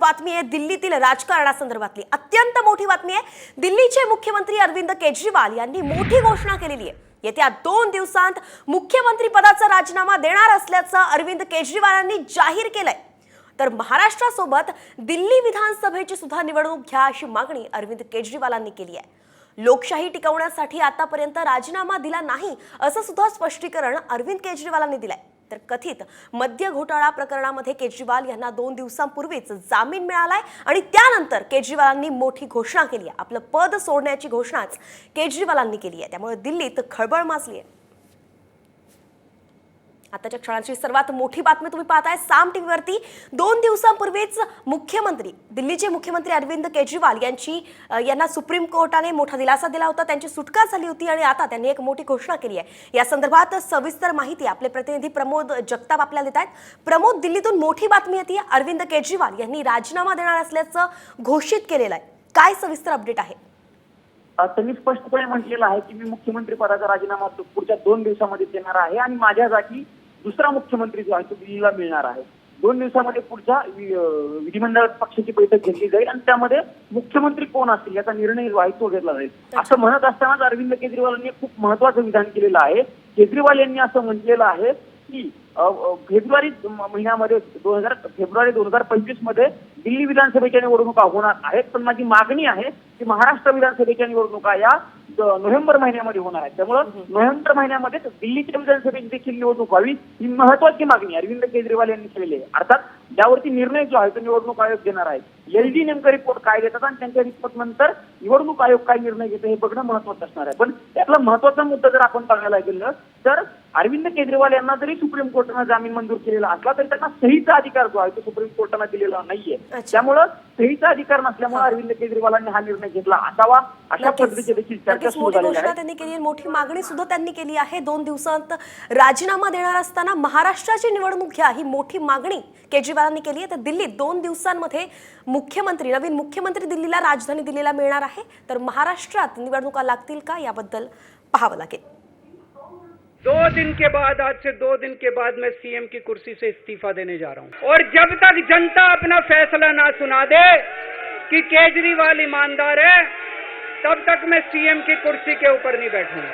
बातमी आहे दिल्लीतील राजकारणासंदर्भातली. अत्यंत मोठी बातमी आहे. दिल्लीचे मुख्यमंत्री अरविंद केजरीवाल यांनी मोठी घोषणा केलेली आहे. येत्या दोन दिवसांत मुख्यमंत्री पदाचा राजीनामा देणार असल्याचं अरविंद केजरीवालांनी जाहीर केलंय. तर महाराष्ट्रासोबत दिल्ली विधानसभेची सुद्धा निवडणूक घ्या अशी मागणी अरविंद केजरीवालांनी केली आहे. लोकशाही टिकवण्यासाठी आतापर्यंत राजीनामा दिला नाही असं सुद्धा स्पष्टीकरण अरविंद केजरीवालांनी दिलंय. तर कथित मद्य घोटाळा प्रकरणामध्ये केजरीवाल यांना दोन दिवसांपूर्वीच जामीन मिळालाय आणि त्यानंतर केजरीवालांनी मोठी घोषणा केली आहे. आपलं पद सोडण्याची घोषणाच केजरीवालांनी केली आहे. त्यामुळे दिल्लीत खळबळ माजली आहे आताच्या क्षणाची सर्वात मोठी बातमी तुम्ही पाहताय. साम टीव्हीवरती दोन दिवसांपूर्वीच मुख्यमंत्री दिल्लीचे मुख्यमंत्री अरविंद केजरीवाल यांची यांना सुप्रीम कोर्टाने मोठा दिलासा दिला होता. त्यांची सुटका झाली होती आणि आता त्यांनी एक मोठी घोषणा केली आहे. या संदर्भात सविस्तर माहिती आपले प्रतिनिधी प्रमोद जगताप आपल्याला देत आहेत. प्रमोद दिल्लीतून मोठी बातमी येते. अरविंद केजरीवाल यांनी राजीनामा देणार असल्याचं घोषित केलेलं आहे. काय सविस्तर अपडेट आहे? त्यांनी स्पष्टपणे म्हटलेलं आहे की मी मुख्यमंत्री पदाचा राजीनामा पुढच्या दोन दिवसामध्ये देणार आहे आणि माझ्या जागी दुसरा मुख्यमंत्री जो आहे तो दिल्लीला मिळणार आहे. दोन दिवसामध्ये पुढच्या विधिमंडळ पक्षाची बैठक घेतली जाईल आणि त्यामध्ये मुख्यमंत्री कोण असतील याचा निर्णय जो आहे तो घेतला जाईल. असं म्हणत असतानाच अरविंद केजरीवालांनी खूप महत्वाचं विधान केलेलं आहे. केजरीवाल यांनी असं म्हटलेलं आहे की फेब्रुवारी महिन्यामध्ये दोन हजार फेब्रुवारी दोन हजार पंचवीसमध्ये दिल्ली विधानसभेच्या निवडणुका होणार आहेत. पण माझी मागणी आहे की महाराष्ट्र विधानसभेच्या निवडणुका या नोव्हेंबर महिन्यामध्ये होणार आहेत त्यामुळं नोव्हेंबर महिन्यामध्ये दिल्लीच्या विधानसभेची देखील निवडणूक व्हावी ही महत्वाची मागणी अरविंद केजरीवाल यांनी केलेली आहे. अर्थात यावरती निर्णय जो आहे तो निवडणूक आयोग घेणार आहे. एलडी नेमकं रिपोर्ट काय देतात आणि त्यांच्या रिपोर्ट नंतर निवडणूक आयोग काय निर्णय घेतो हे बघणं महत्वाचं असणार आहे. पण त्यातला महत्त्वाचा मुद्दा जर आपण बघायला गेलं तर अरविंद केजरीवाल यांना जरी सुप्रीम कोर्टानं जामीन मंजूर केलेला असला तरी त्यांना सहीचा अधिकार जो आहे तो सुप्रीम कोर्टानं दिलेला नाहीये. त्यामुळं सहीचा अधिकार नसल्यामुळे अरविंद केजरीवालांनी हा निर्णय घेतला असावा अशा. पद्धतीची देखील चर्चा सुरू झालेली घोषणा आहे. त्यांनी केली मोठी मागणी सुद्धा त्यांनी केली आहे. दोन दिवसांत राजीनामा देणार असताना महाराष्ट्राची निवडणूक घ्या ही मोठी मागणी केजरीवालांनी केली आहे. तर दिल्लीत दोन दिवसांमध्ये मुख्यमंत्री नवीन मुख्यमंत्री दिल्लीला राजधानी दिल्लीला मिळणार आहे. तर महाराष्ट्रात निवडणुका लागतील का? याबद्दल पाहावं लागेल. दो दिन के बाद आज से दो दिन के बाद मैं सीएम की कुर्सी से इस्तीफा देने जा रहा हूं। और जब तक जनता अपना फैसला ना सुना दे कि केजरीवाल ईमानदार है तब तक मैं सीएम की कुर्सी के ऊपर नहीं बैठूंगा।